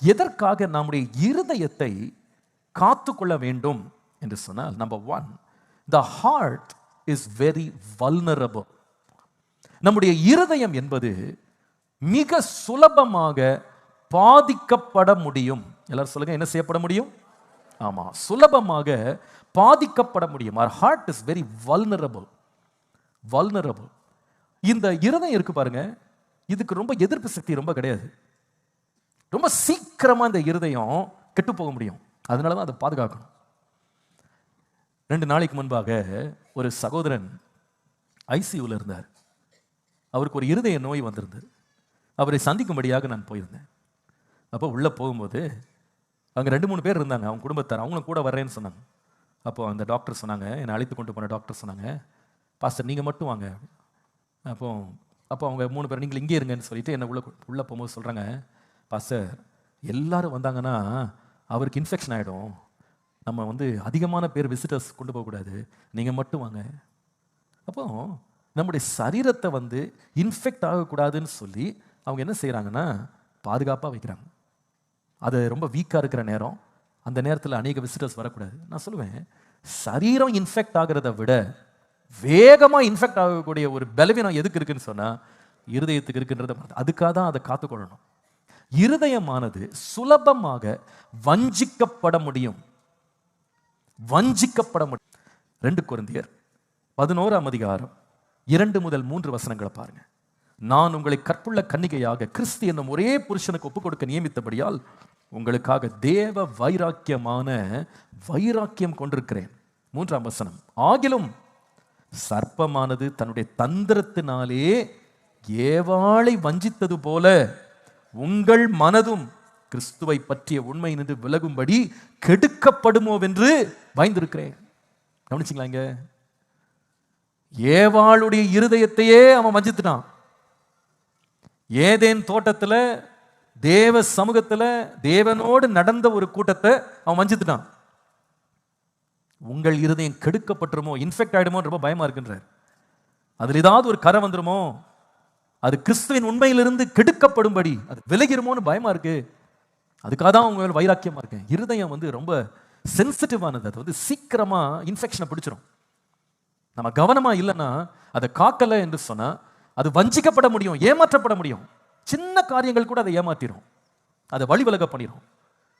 எதற்காக நம்முடைய இருதயத்தை காத்துக்கொள்ள வேண்டும் என்று சொன்னால் number one the heart is very vulnerable நம்முடைய இருதயம் என்பது மிக சுலபமாக பாதிக்கப்பட முடியும். எல்லாரும் சொல்லுங்க என்ன செய்யப்பட முடியும்? ஆமாம் சுலபமாக பாதிக்கப்பட முடியும். Or heart is very vulnerable. Vulnerable. இந்த இருதயம் இருக்கு பாருங்க. இதுக்கு ரொம்ப எதிர்ப்பு சக்தி ரொம்ப கிடையாது. ரொம்ப சீக்கிரமாக இந்த இருதயம் கெட்டு போக முடியும். அதனால தான் அதை பாதுகாக்கணும். ரெண்டு நாளைக்கு முன்பாக ஒரு சகோதரன் ஐசியூவில் இருந்தார். அவருக்கு ஒரு இருதய நோய் வந்திருந்தது. அவரை சந்திக்கும்படியாக நான் போயிருந்தேன். அப்போ உள்ளே போகும்போது அங்கே ரெண்டு மூணு பேர் இருந்தாங்க. அவங்க குடும்பத்தார். அவங்களும் கூட வர்றேன்னு சொன்னாங்க. அப்போ அந்த டாக்டர் சொன்னாங்க என்னை அழைத்து கொண்டு போன டாக்டர் சொன்னாங்க பாஸ்டர் நீங்கள் மட்டும் வாங்க. அப்போ அப்போ அவங்க மூணு பேர் நீங்கள் இங்கே இருங்கன்னு சொல்லிட்டு என்னை உள்ள உள்ளே போகும்போது சொல்கிறாங்க பாஸ்டர் எல்லாரும் வந்தாங்கன்னா அவருக்கு இன்ஃபெக்ஷன் ஆகிடும் நம்ம வந்து அதிகமான பேர் விசிட்டர்ஸ் கொண்டு போகக்கூடாது. நீங்கள் மட்டும் வாங்க. அப்போ நம்முடைய சரீரத்தை வந்து இன்ஃபெக்ட் ஆகக்கூடாதுன்னு சொல்லி அவங்க என்ன செய்கிறாங்கன்னா பாதுகாப்பாக வைக்கிறாங்க. அது ரொம்ப வீக்காக இருக்கிற நேரம் அந்த நேரத்தில் அநேக விசிட்டர்ஸ் வரக்கூடாது. நான் சொல்லுவேன் சரீரம் இன்ஃபெக்ட் ஆகிறத விட வேகமாக இன்ஃபெக்ட் ஆகக்கூடிய ஒரு பலவீனம் எதுக்கு இருக்குன்னு சொன்னால் இருதயத்துக்கு இருக்குன்றத அதுக்காக தான் அதை காத்துக்கொள்ளணும். இருதயமானது சுலபமாக வஞ்சிக்கப்பட முடியும். வஞ்சிக்கப்பட முடியும். ரெண்டு குருந்தியர் பதினோராம் அதிகாரம் இரண்டு முதல் மூன்று வசனங்களை பாருங்க. நான் உங்களை கற்புள்ள கன்னிகையாக கிறிஸ்து என்னும் ஒரே புருஷனுக்கு ஒப்புக் கொடுக்க நியமித்தபடியால் உங்களுக்காக தேவ வைராக்கியமான வைராக்கியம் கொண்டிருக்கிறேன். மூன்றாம் வசனம். ஆகிலும் சர்ப்பமானது தன்னுடைய தந்திரத்தினாலே ஏவாளை வஞ்சித்தது போல உங்கள் மனதும் கிறிஸ்துவை பற்றிய உண்மை நின்று விலகும்படி கெடுக்கப்படுமோவென்று பயந்திருக்கிறேன். கவனிச்சிங்களா இங்க ஏவாளுடைய இருதயத்தையே அவன் வஞ்சித்துட்டான். ஏதேன் தோட்டத்துல தேவ சமூகத்துல தேவனோடு நடந்த ஒரு கூட்டத்தை அவன் வஞ்சித்துட்டான். உங்கள் இருதயம் கெடுக்கப்பட்டுருமோ இன்ஃபெக்ட் ஆகிடுமோ ரொம்ப பயமா இருக்குன்றார். அதுல ஏதாவது ஒரு கரை வந்துருமோ அது கிறிஸ்துவின் உண்மையிலிருந்து கெடுக்கப்படும்படி. அது விலகிருமோன்னு பயமா இருக்கு. அதுக்காக தான் உங்க வைராக்கியமா இருக்கேன். இருதயம் வந்து ரொம்ப சென்சிட்டிவானது அது வந்து சீக்கிரமா இன்ஃபெக்ஷனை பிடிச்சிரும். நம்ம கவனமா இல்லைன்னா அதை காக்கலை என்று சொன்னா அது வஞ்சிக்கப்பட முடியும் ஏமாற்றப்பட முடியும். சின்ன காரியங்கள் கூட அதை ஏமாத்திரும். அதை வழி விலக பண்ணிடும்